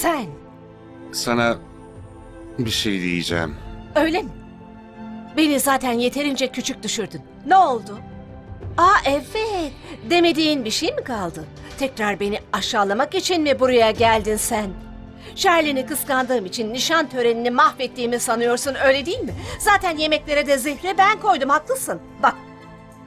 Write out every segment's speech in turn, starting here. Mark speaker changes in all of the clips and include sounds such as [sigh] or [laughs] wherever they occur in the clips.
Speaker 1: Sen.
Speaker 2: Sana bir şey diyeceğim.
Speaker 1: Öyle mi? Beni zaten yeterince küçük düşürdün. Ne oldu? Aa evet. Demediğin bir şey mi kaldı? Tekrar beni aşağılamak için mi buraya geldin sen? Şerlin'i kıskandığım için nişan törenini mahvettiğimi sanıyorsun öyle değil mi? Zaten yemeklere de zehri ben koydum haklısın. Bak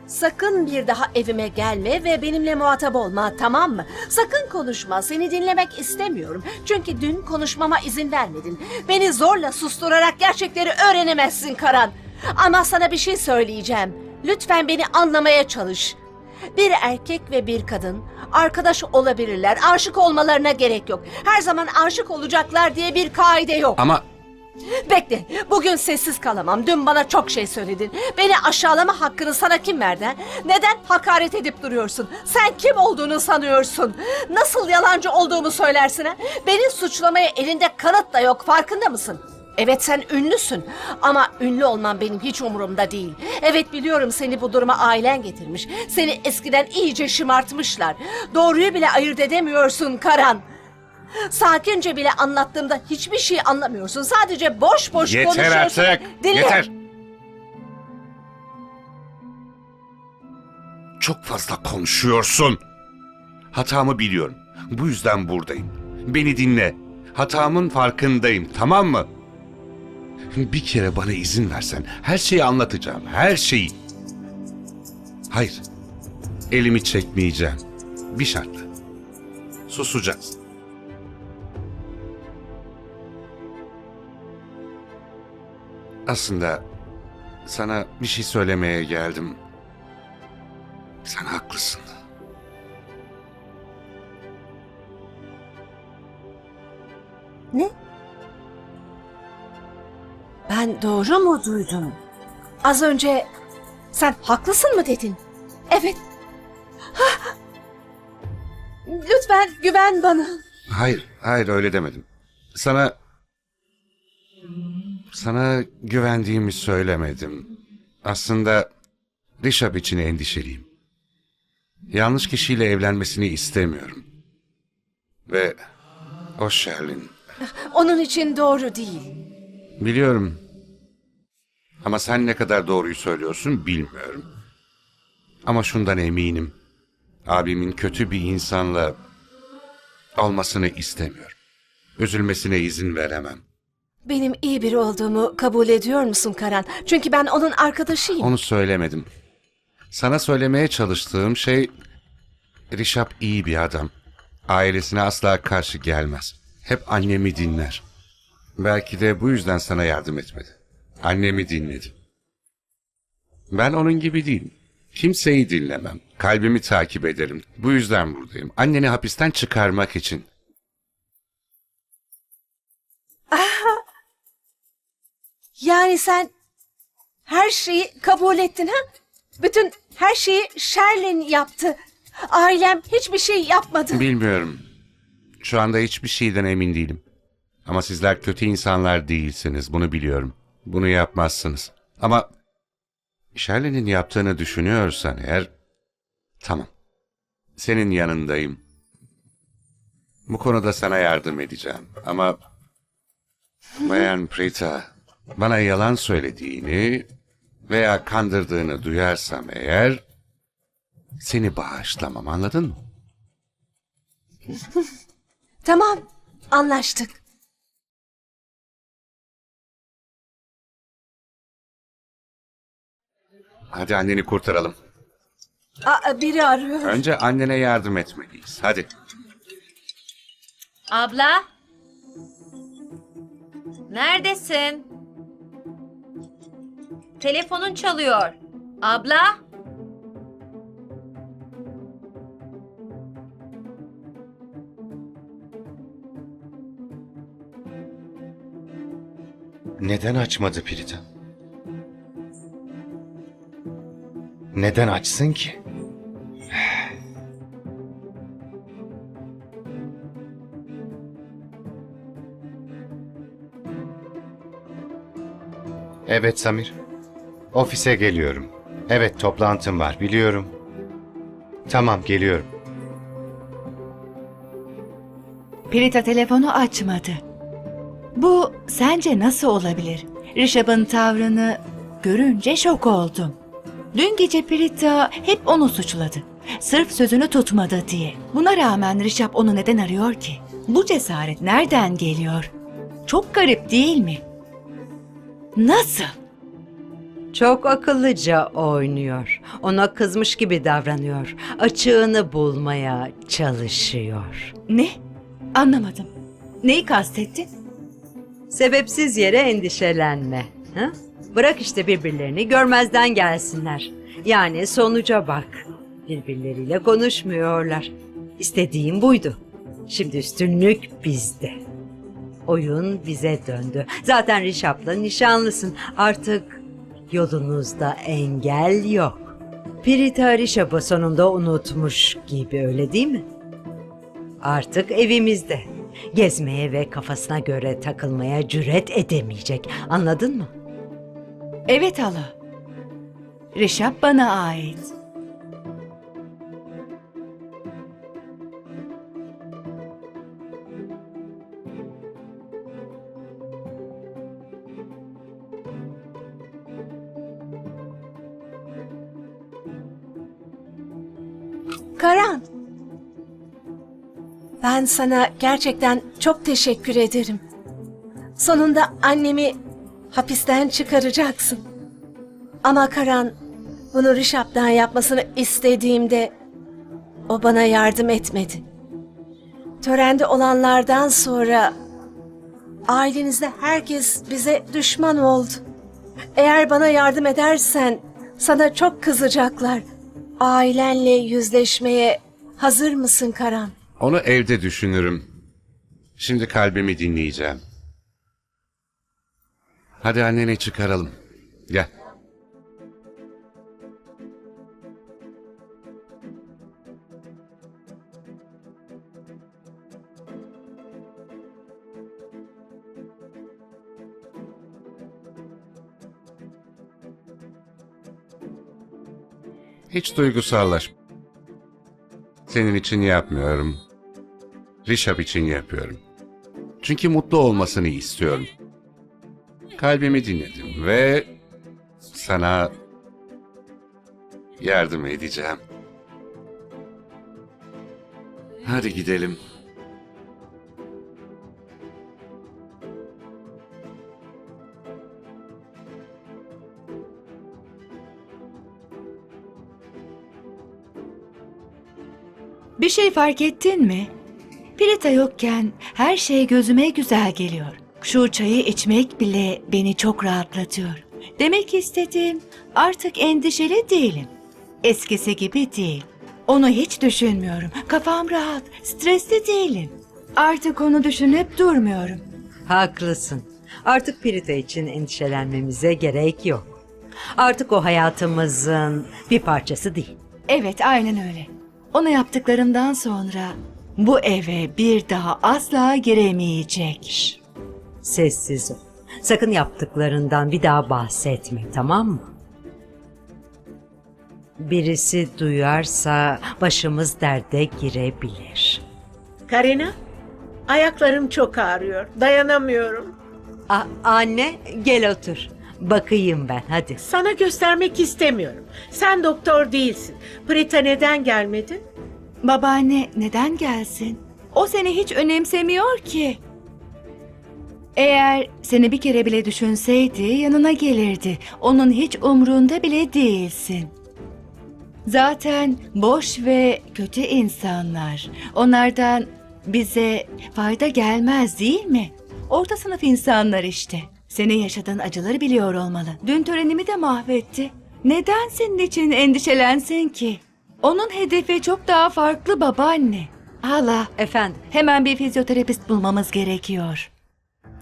Speaker 1: Sakın bir daha evime gelme ve benimle muhatap olma tamam mı? Sakın konuşma seni dinlemek istemiyorum. Çünkü dün konuşmama izin vermedin. Beni zorla susturarak gerçekleri öğrenemezsin Karan. Ama sana bir şey söyleyeceğim. Lütfen beni anlamaya çalış. Bir erkek ve bir kadın arkadaş olabilirler. Aşık olmalarına gerek yok. Her zaman aşık olacaklar diye bir kaide yok.
Speaker 2: Ama
Speaker 1: Bekle, bugün sessiz kalamam. Dün bana çok şey söyledin. Beni aşağılama hakkını sana kim verdi? Neden hakaret edip duruyorsun? Sen kim olduğunu sanıyorsun? Nasıl yalancı olduğumu söylersin ha? Beni suçlamaya elinde kanıt da yok, farkında mısın? Evet sen ünlüsün ama ünlü olman benim hiç umurumda değil. Evet biliyorum seni bu duruma ailen getirmiş. Seni eskiden iyice şımartmışlar. Doğruyu bile ayırt edemiyorsun Karan. Sakince bile anlattığımda hiçbir şey anlamıyorsun. Sadece boş boş
Speaker 2: yeter
Speaker 1: konuşuyorsun.
Speaker 2: artık.
Speaker 1: Dinle.
Speaker 2: Yeter. Çok fazla konuşuyorsun. Hatamı biliyorum. Bu yüzden buradayım. Beni dinle. Hatamın farkındayım, tamam mı? Bir kere bana izin versen her şeyi anlatacağım. Her şeyi. Hayır. Elimi çekmeyeceğim. Bir şartla. Susacağız. Aslında sana bir şey söylemeye geldim. Sen haklısın.
Speaker 1: Ne? Ben doğru mu duydum? Az önce sen haklısın mı dedin? Evet. Lütfen güven bana.
Speaker 2: Hayır, hayır öyle demedim. Sana sana güvendiğimi söylemedim. Aslında Rişap için endişeliyim. Yanlış kişiyle evlenmesini istemiyorum. Ve o Sherlin.
Speaker 1: Onun için doğru değil.
Speaker 2: Biliyorum. Ama sen ne kadar doğruyu söylüyorsun bilmiyorum. Ama şundan eminim. Abimin kötü bir insanla olmasını istemiyorum. Üzülmesine izin veremem.
Speaker 1: Benim iyi biri olduğumu kabul ediyor musun Karan? Çünkü ben onun arkadaşıyım.
Speaker 2: Onu söylemedim. Sana söylemeye çalıştığım şey... Rişap iyi bir adam. Ailesine asla karşı gelmez. Hep annemi dinler. Belki de bu yüzden sana yardım etmedi. Annemi dinledi. Ben onun gibi değilim. Kimseyi dinlemem. Kalbimi takip ederim. Bu yüzden buradayım. Anneni hapisten çıkarmak için.
Speaker 1: Yani sen her şeyi kabul ettin ha? Bütün her şeyi Sherlin yaptı. Ailem hiçbir şey yapmadı.
Speaker 2: Bilmiyorum. Şu anda hiçbir şeyden emin değilim. Ama sizler kötü insanlar değilsiniz. Bunu biliyorum. Bunu yapmazsınız. Ama Shirley'nin yaptığını düşünüyorsan eğer... Tamam. Senin yanındayım. Bu konuda sana yardım edeceğim. Ama... Bayan Prita, bana yalan söylediğini veya kandırdığını duyarsam eğer... Seni bağışlamam anladın mı? [laughs]
Speaker 1: Tamam, anlaştık.
Speaker 2: Hadi anneni kurtaralım.
Speaker 1: Aa, biri arıyor.
Speaker 2: Önce annene yardım etmeliyiz. Hadi.
Speaker 3: Abla? Neredesin? Telefonun çalıyor. Abla?
Speaker 4: Neden açmadı Prita? Neden açsın ki? [sighs] Evet Samir. Ofise geliyorum. Evet toplantım var biliyorum. Tamam geliyorum.
Speaker 5: Prita telefonu açmadı. Bu sence nasıl olabilir? Rishab'ın tavrını görünce şok oldum. Dün gece Prita hep onu suçladı. Sırf sözünü tutmadı diye. Buna rağmen Rishab onu neden arıyor ki? Bu cesaret nereden geliyor? Çok garip değil mi? Nasıl?
Speaker 6: Çok akıllıca oynuyor. Ona kızmış gibi davranıyor. Açığını bulmaya çalışıyor.
Speaker 5: Ne? Anlamadım. Neyi kastettin?
Speaker 6: Sebepsiz yere endişelenme. Ha? Bırak işte birbirlerini görmezden gelsinler. Yani sonuca bak. Birbirleriyle konuşmuyorlar. İstediğim buydu. Şimdi üstünlük bizde. Oyun bize döndü. Zaten Rişap'la nişanlısın. Artık yolunuzda engel yok. Pirita Rişap'ı sonunda unutmuş gibi öyle değil mi? Artık evimizde. Gezmeye ve kafasına göre takılmaya cüret edemeyecek. Anladın mı?
Speaker 5: Evet hala. Rishab bana ait.
Speaker 1: Karan. Ben sana gerçekten çok teşekkür ederim. Sonunda annemi hapisten çıkaracaksın. Ama Karan, bunu Rişap'tan yapmasını istediğimde o bana yardım etmedi. Törende olanlardan sonra ailenizde herkes bize düşman oldu. Eğer bana yardım edersen sana çok kızacaklar. Ailenle yüzleşmeye hazır mısın Karan?
Speaker 2: Onu evde düşünürüm. Şimdi kalbimi dinleyeceğim. Hadi anneni çıkaralım. Gel. Hiç duygusallaş. Senin için yapmıyorum. Rişap için yapıyorum. Çünkü mutlu olmasını istiyorum. Kalbimi dinledim ve sana yardım edeceğim. Hadi gidelim.
Speaker 5: Bir şey fark ettin mi? Prita yokken her şey gözüme güzel geliyor. Şu çayı içmek bile beni çok rahatlatıyor. Demek istediğim artık endişeli değilim. Eskisi gibi değil. Onu hiç düşünmüyorum. Kafam rahat, stresli değilim. Artık onu düşünüp durmuyorum.
Speaker 6: Haklısın. Artık Pirita için endişelenmemize gerek yok. Artık o hayatımızın bir parçası değil.
Speaker 5: Evet, aynen öyle. Ona yaptıklarımdan sonra bu eve bir daha asla giremeyecek.
Speaker 6: Sessiz ol. Sakın yaptıklarından bir daha bahsetme, tamam mı? Birisi duyarsa başımız derde girebilir.
Speaker 7: Karina, ayaklarım çok ağrıyor. Dayanamıyorum.
Speaker 6: A- anne gel otur. Bakayım ben hadi.
Speaker 7: Sana göstermek istemiyorum. Sen doktor değilsin. Prita neden gelmedi?
Speaker 5: Babaanne neden gelsin? O seni hiç önemsemiyor ki. Eğer seni bir kere bile düşünseydi yanına gelirdi. Onun hiç umrunda bile değilsin. Zaten boş ve kötü insanlar. Onlardan bize fayda gelmez değil mi? Orta sınıf insanlar işte. Senin yaşadığın acıları biliyor olmalı. Dün törenimi de mahvetti. Neden senin için endişelensin ki? Onun hedefi çok daha farklı babaanne. Hala,
Speaker 6: Efendim.
Speaker 5: hemen bir fizyoterapist bulmamız gerekiyor.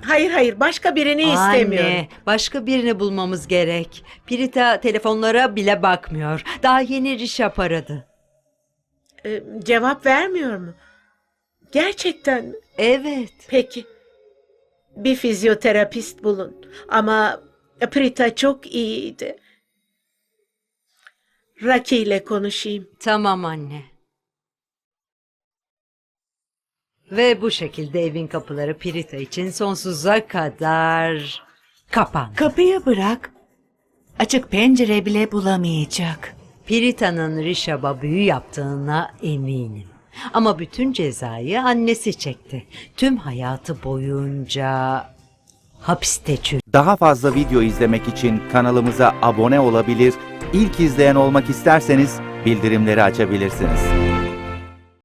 Speaker 7: Hayır hayır başka birini istemiyorum.
Speaker 6: Anne, başka birini bulmamız gerek. Pirita telefonlara bile bakmıyor. Daha yeni Rişap aradı.
Speaker 7: Ee, cevap vermiyor mu? Gerçekten mi?
Speaker 6: Evet.
Speaker 7: Peki. Bir fizyoterapist bulun. Ama Prita çok iyiydi. Raki ile konuşayım.
Speaker 6: Tamam anne. Ve bu şekilde evin kapıları Pirita için sonsuza kadar kapan.
Speaker 5: Kapıyı bırak. Açık pencere bile bulamayacak.
Speaker 6: Pirita'nın Rişab'a büyü yaptığına eminim. Ama bütün cezayı annesi çekti. Tüm hayatı boyunca hapiste çürüdü.
Speaker 8: Daha fazla video izlemek için kanalımıza abone olabilir, ilk izleyen olmak isterseniz bildirimleri açabilirsiniz.